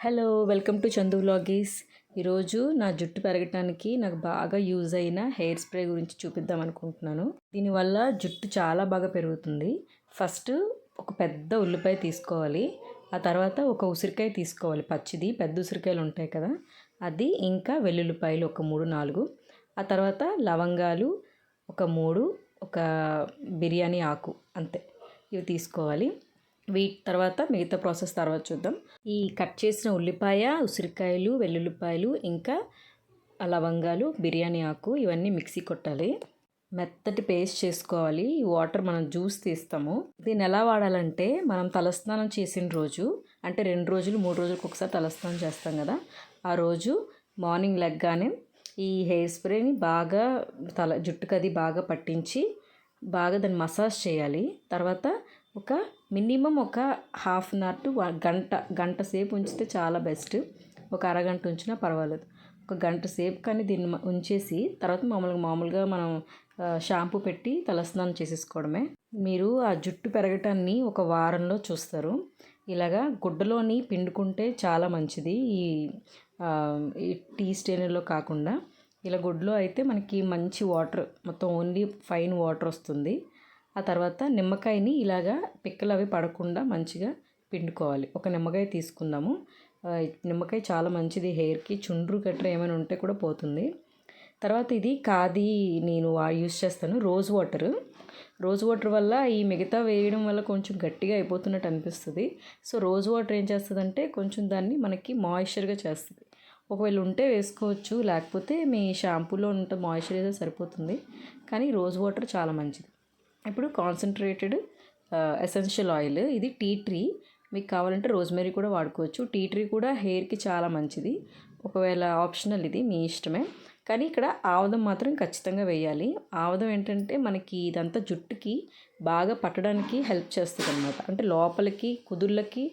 Hello welcome to Chandu vlogs. ఈరోజు నా జుట్టు పెరగటానికి నాకు బాగా యూజ్ అయిన హెయిర్ స్ప్రే గురించి చూపిద్దాం అనుకుంటున్నాను. దీనివల్ల జుట్టు చాలా బాగా పెరుగుతుంది. ఫస్ట్ ఒక పెద్ద ఉల్లిపాయ తీసుకోవాలి. ఆ తర్వాత ఒక ఉసిరికాయ తీసుకోవాలి. పచ్చిది పెద్ద ఉసిరికాయలు ఉంటాయి కదా. అది ఇంకా వెల్లుల్లిపాయలు ఒక మూడు నాలుగు. ఆ తర్వాత లవంగాలు ఒక మూడు ఒక బిర్యానీ ఆకు అంతే. ఇవి తీసుకోవాలి. వీటి తర్వాత మిగతా ప్రాసెస్ తర్వాత చూద్దాం. ఈ కట్ చేసిన ఉల్లిపాయ ఉసిరికాయలు వెల్లుల్లిపాయలు ఇంకా లవంగాలు బిర్యానీ ఆకు ఇవన్నీ మిక్సీ కొట్టాలి. మెత్తటి పేస్ట్ చేసుకోవాలి. ఈ వాటర్ మనం జ్యూస్ తీస్తాము. దీన్ని ఎలా వాడాలంటే మనం తలస్నానం చేసిన రోజు అంటే రెండు రోజులు మూడు రోజులకు ఒకసారి తలస్నానం చేస్తాం కదా ఆ రోజు మార్నింగ్ లెగ్గానే ఈ హెయిర్ స్ప్రేని బాగా తల జుట్టుకు అది బాగా పట్టించి బాగా దాన్ని మసాజ్ చేయాలి. తర్వాత ఒక మినిమం ఒక హాఫ్ అన్ అవర్ టు గంట గంట సేపు ఉంచితే చాలా బెస్ట్. ఒక అరగంట ఉంచినా పర్వాలేదు. ఒక గంట సేపు కానీ దీన్ని ఉంచేసి తర్వాత మామూలుగా మామూలుగా మనం షాంపూ పెట్టి తలస్నానం చేసేసుకోవడమే. మీరు ఆ జుట్టు పెరగటాన్ని ఒక వారంలో చూస్తారు. ఇలాగా గుడ్డలోని పిండుకుంటే చాలా మంచిది. ఈ టీ స్టేనర్లో కాకుండా ఇలా గుడ్లో అయితే మనకి మంచి వాటర్ మొత్తం ఓన్లీ ఫైన్ వాటర్ వస్తుంది. ఆ తర్వాత నిమ్మకాయని ఇలాగా పిక్కలు అవి పడకుండా మంచిగా పిండుకోవాలి. ఒక నిమ్మకాయ తీసుకుందాము. నిమ్మకాయ చాలా మంచిది హెయిర్కి. చుండ్రు గట్రా ఏమైనా ఉంటే కూడా పోతుంది. తర్వాత ఇది కాది నేను యూస్ చేస్తాను. Rose water. రోజ్ వాటర్ వల్ల ఈ మిగతా వేయడం వల్ల కొంచెం గట్టిగా అయిపోతున్నట్టు అనిపిస్తుంది. సో రోజ్ వాటర్ ఏం చేస్తుందంటే కొంచెం దాన్ని మనకి మాయిశ్చర్గా చేస్తుంది. ఒకవేళ ఉంటే వేసుకోవచ్చు. లేకపోతే మీ షాంపూలో ఉంటే మాయిశ్చరైజర్ సరిపోతుంది. కానీ రోజ్ వాటర్ చాలా మంచిది. ఇప్పుడు కాన్సన్ట్రేటెడ్ ఎసెన్షియల్ ఆయిల్ ఇది టీ ట్రీ మీకు కావాలంటే రోజ్మెరీ కూడా వాడుకోవచ్చు. టీ ట్రీ కూడా హెయిర్కి చాలా మంచిది. ఒకవేళ ఆప్షనల్ ఇది మీ ఇష్టమే. కానీ ఇక్కడ ఆవదం మాత్రం ఖచ్చితంగా వేయాలి. ఆవదం ఏంటంటే మనకి ఇదంతా జుట్టుకి బాగా పట్టడానికి హెల్ప్ చేస్తుంది అనమాట అంటే లోపలికి కుదుళ్ళకి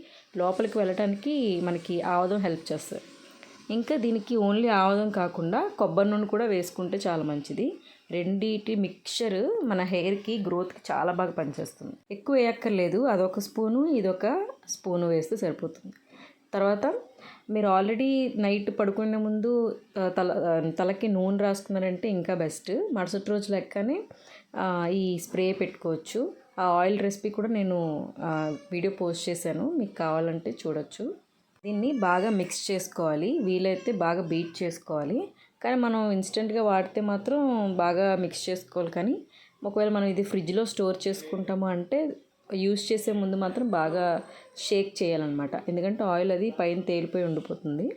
లోపలికి వెళ్ళటానికి మనకి ఆవదం హెల్ప్ చేస్తుంది. ఇంకా దీనికి ఓన్లీ ఆవదం కాకుండా కొబ్బరి నూనె కూడా వేసుకుంటే చాలా మంచిది. రెండిటి మిక్చర్ మన హెయిర్కి గ్రోత్కి చాలా బాగా పనిచేస్తుంది. ఎక్కువ వేయక్కర్లేదు. అదొక స్పూను ఇదొక స్పూను వేస్తే సరిపోతుంది. తర్వాత మీరు ఆల్రెడీ నైట్ పడుకునే ముందు తల తలకి నూనె రాసుకున్నారంటే ఇంకా బెస్ట్. మరుసటి రోజు లెక్కనే ఈ స్ప్రే పెట్టుకోవచ్చు. ఆ ఆయిల్ రెసిపీ కూడా నేను వీడియో పోస్ట్ చేశాను. మీకు కావాలంటే చూడొచ్చు. దీన్ని బాగా మిక్స్ చేసుకోవాలి. వీలైతే బాగా బీట్ చేసుకోవాలి. కానీ మనం ఇన్స్టెంట్గా వాడితే మాత్రం బాగా మిక్స్ చేసుకోవాలి. కానీ ఒకవేళ మనం ఇది ఫ్రిడ్జ్లో స్టోర్ చేసుకుంటాము అంటే యూస్ చేసే ముందు మాత్రం బాగా షేక్ చేయాలన్నమాట. ఎందుకంటే ఆయిల్ అది పైన తేలిపోయి ఉండిపోతుంది.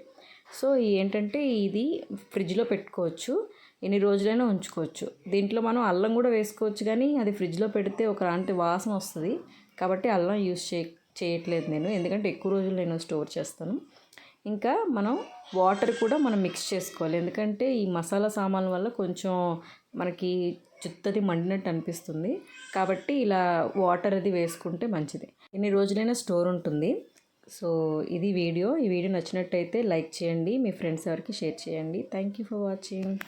సో ఏంటంటే ఇది ఫ్రిడ్జ్లో పెట్టుకోవచ్చు. ఎన్ని రోజులైనా ఉంచుకోవచ్చు. దీంట్లో మనం అల్లం కూడా వేసుకోవచ్చు. కానీ అది ఫ్రిడ్జ్లో పెడితే ఒక లాంటి వాసన వస్తుంది. కాబట్టి అల్లం యూస్ చేయ చేయట్లేదు నేను. ఎందుకంటే ఎక్కువ రోజులు నేను స్టోర్ చేస్తాను. ఇంకా మనం వాటర్ కూడా మనం మిక్స్ చేసుకోవాలి. ఎందుకంటే ఈ మసాలా సామాన్ల వల్ల కొంచెం మనకి చుత్తది మండినట్టు అనిపిస్తుంది. కాబట్టి ఇలా వాటర్ అది వేసుకుంటే మంచిది. ఎన్ని రోజులైనా స్టోర్ ఉంటుంది. సో ఇది వీడియో. ఈ వీడియో నచ్చినట్టయితే లైక్ చేయండి. మీ ఫ్రెండ్స్ ఎవరికి షేర్ చేయండి. Thank you for watching.